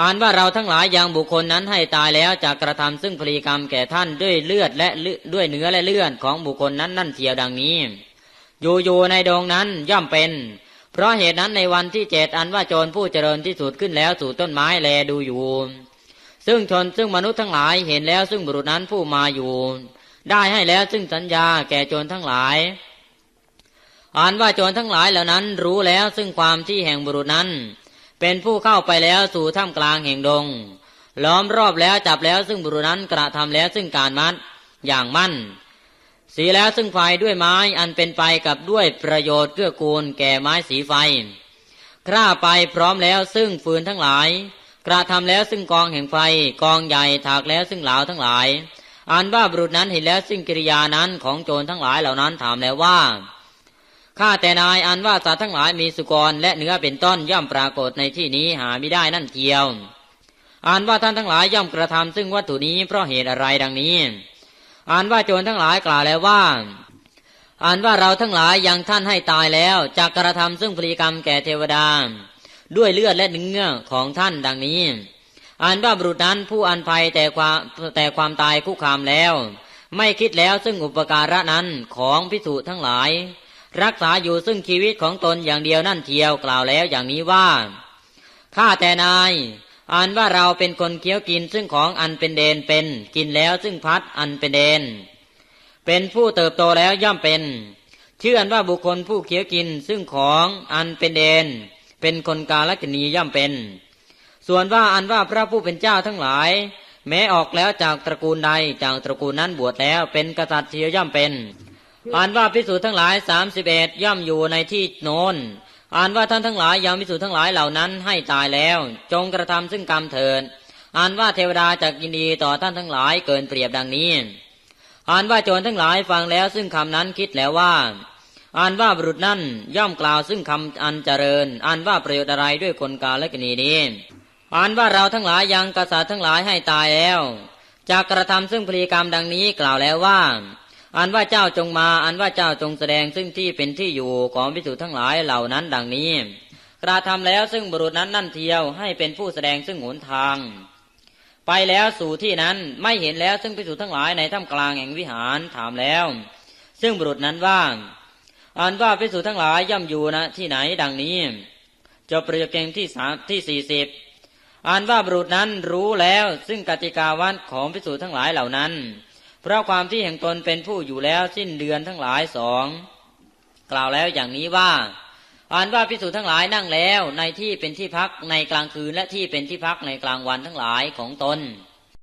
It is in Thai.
อ่านว่าเราทั้งหลายยังบุคคลนั้นให้ตายแล้วจากกระทำซึ่งพลีกรรมแก่ท่านด้วยเลือดและด้วยเนื้อและเลือดของบุคคลนั้นนั่นเทียวดังนี้ อยู่อยู่ในดงนั้นย่อมเป็น เพราะเหตุนั้นในวันที่เจ็ดอันว่าโจรผู้เจริญที่สุดขึ้นแล้วสู่ต้นไม้แลดูอยู่ ซึ่งชนซึ่งมนุษย์ทั้งหลายเห็นแล้วซึ่งบุรุษนั้นผู้มาอยู่ ได้ให้แล้วซึ่งสัญญาแก่โจรทั้งหลายอ่านว่าโจรทั้งหลายเหล่านั้นรู้แล้วซึ่งความที่แห่งบุรุษนั้น เป็นผู้เข้าไปแล้วสู่ถ้ำกลางแห่งดง ล้อมรอบแล้วจับแล้วซึ่งบุรุษนั้นกระทำแล้วซึ่งการมัดอย่างมั่น สีแล้วซึ่งไฟด้วยไม้อันเป็นไปกับด้วยประโยชน์เกื้อกูลแก่ไม้สีไฟคร่าไปพร้อมแล้วซึ่งฟืนทั้งหลาย กระทำแล้วซึ่งกองแห่งไฟกองใหญ่ถากแล้วซึ่งเหลาทั้งหลายอ่านว่าบุรุษนั้นเห็นแล้วซึ่งกิริยานั้นของโจรทั้งหลายเหล่านั้นถามแล้วว่า ข้าแต่นายอันว่าสัตว์ทั้งหลายมีสุกรและเนื้อเป็นต้นย่อมปรากฏในที่นี้หาไม่ได้นั่นเทียวอ่านว่าท่านทั้งหลายย่อมกระทำซึ่งวัตถุนี้เพราะเหตุอะไรดังนี้อ่านว่าโจรทั้งหลายกล่าวแล้วว่าอ่านว่าเราทั้งหลายยังท่านให้ตายแล้วจากกระทำซึ่งพลีกรรมแก่เทวดา ด้วยเลือดและเนื้อของท่านดังนี้อ่านว่าบุรุษนั้นผู้อันภัยแต่ความแต่ความตายคุกคามแล้ว ไม่คิดแล้วซึ่งอุปการะนั้นของพิสุทั้งหลาย รักษาอยู่ซึ่งชีวิตของตนอย่างเดียวนั่นเทียวกล่าวแล้วอย่างนี้ว่าข้าแต่นายอ่านว่าเราเป็นคนเคี้ยวกินซึ่งของอันเป็นเดนเป็น กินแล้วซึ่งพัดอันเป็นเดน เป็นผู้เติบโตแล้วย่อมเป็น เชื่อว่าบุคคลผู้เคี้ยวกินซึ่งของอันเป็นเดน เป็นคนกาลกินีย่อมเป็น ส่วนว่าอันว่าพระผู้เป็นเจ้าทั้งหลาย แม้ออกแล้วจากตระกูลใดจากตระกูลนั้นบวชแล้วเป็นกษัตริย์เทียวย่อมเป็น อ่านว่าพิสูจน์ทั้งหลายสามสิบเอ็ดย่อมอยู่ในที่โน้นอ่านว่าท่านทั้งหลายยังพิสูจน์ทั้งหลายเหล่านั้นให้ตายแล้ว จงกระทำซึ่งกรรมเถิดอ่านว่าเทวดาจากยินดีต่อท่านทั้งหลายเกินเปรียบดังนี้ อ่านว่าโจรทั้งหลายฟังแล้วซึ่งคำนั้นคิดแล้วว่า อ่านว่าบุรุษนั้นย่อมกล่าวซึ่งคำอันเจริญ อ่านว่าประโยชน์อะไรด้วยคนกาและกนีนี้อ่านว่าเราทั้งหลายยังกษัตริย์ทั้งหลายให้ตายแล้วจากกระทำซึ่งพลีกรรมดังนี้กล่าวแล้วว่า อันว่าเจ้าจงมา อันว่าเจ้าจงแสดงซึ่งที่เป็นที่อยู่ของพิสุทั้งหลายเหล่านั้นดังนี้ กระทำแล้วซึ่งบุรุษนั้นนั่นเทียวให้เป็นผู้แสดงซึ่งหนทาง ไปแล้วสู่ที่นั้นไม่เห็นแล้วซึ่งพิสุทั้งหลายในถ้ำกลางแห่งวิหารถามแล้ว ซึ่งบุรุษนั้นว่าอันว่าพิสุทั้งหลายย่ำอยู่นะที่ไหนดังนี้จะประโยคเกงที่สามที่สี่สิบอันว่าบุรุษนั้นรู้แล้วซึ่งกติกาวันของพิสุทั้งหลายเหล่านั้น เพราะความที่แห่งตนเป็นผู้อยู่แล้วสิ้นเดือนทั้งหลายสองกล่าวแล้วอย่างนี้ว่าอ่านว่าพิสูจน์ทั้งหลายนั่งแล้วในที่เป็นที่พักในกลางคืนและที่เป็นที่พักในกลางวันทั้งหลายของตน